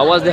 आवाज दे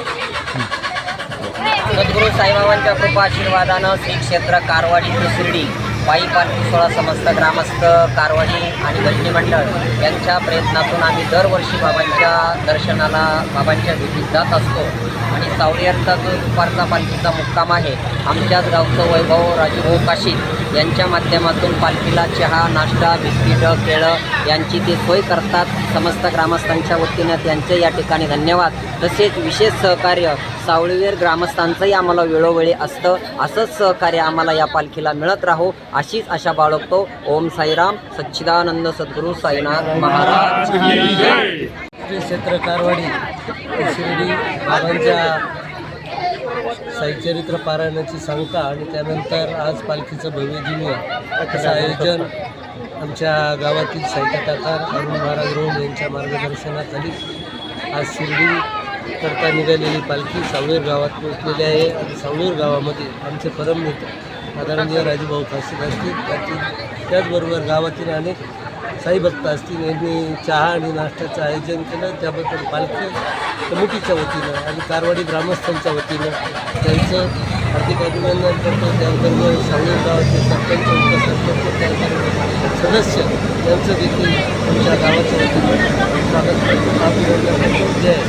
सद्गुरू साईबाबांच्या कृपा आशीर्वादानं श्री क्षेत्र कारवाडी शिर्डी पायी पालखी सोहळा समस्त ग्रामस्थ कारवाडी आणि भजनी मंडळ यांच्या प्रयत्नातून आम्ही दरवर्षी बाबांच्या दर्शनाला बाबांच्या भेटीत जात असतो. आणि सावळीयरचा जो दुपारचा पालखीचा मुक्काम आहे. आमच्याच गावचं वैभव राजूभाऊ काशीद यांच्या माध्यमातून पालखीला चहा नाश्ता बिस्किटं केळं यांची ते सोय करतात. समस्त ग्रामस्थांच्या वतीनं त्यांचे या ठिकाणी धन्यवाद. तसेच विशेष सहकार्य सावळीवेर ग्रामस्थांचंही आम्हाला वेळोवेळी असतं. असंच सहकार्य आम्हाला या पालखीला मिळत राहो. अशीच आशा बाळगतो ओम साईराम. सच्चिदानंद सद्गुरू साईनाथ महाराज. श्री क्षेत्र कारवाडी शिर्डी बाबांच्या साईचरित्र पारायणाची सांगता आणि त्यानंतर आज पालखीचं भव्य दिव्य असं आयोजन आमच्या गावातील साहित्यकार अरुण महाराज रोम यांच्या मार्गदर्शनाखाली आज शिर्डी करता निघालेली पालखी सावळीर गावात पोहोचलेली आहे. आणि सावळीर गावामध्ये आमचे परममित्र आदरणीय राजूभाऊ खासिक असतील त्यातील त्याचबरोबर गावातील अनेक साई भक्त असतील यांनी चहा आणि नाश्त्याचं आयोजन केलं. त्याबद्दल पालखी कमिटीच्या वतीनं आणि कारवाडी ग्रामस्थांच्या वतीनं त्यांचं हार्दिक अभिनंदन करतो. त्याबरोबर सावळी गावाचे सरपंच उपसरपंच त्याबरोबर सदस्य यांचं देखील आमच्या गावाच्या वतीनं स्वागत करतो. अभिनंदन करतो. जय.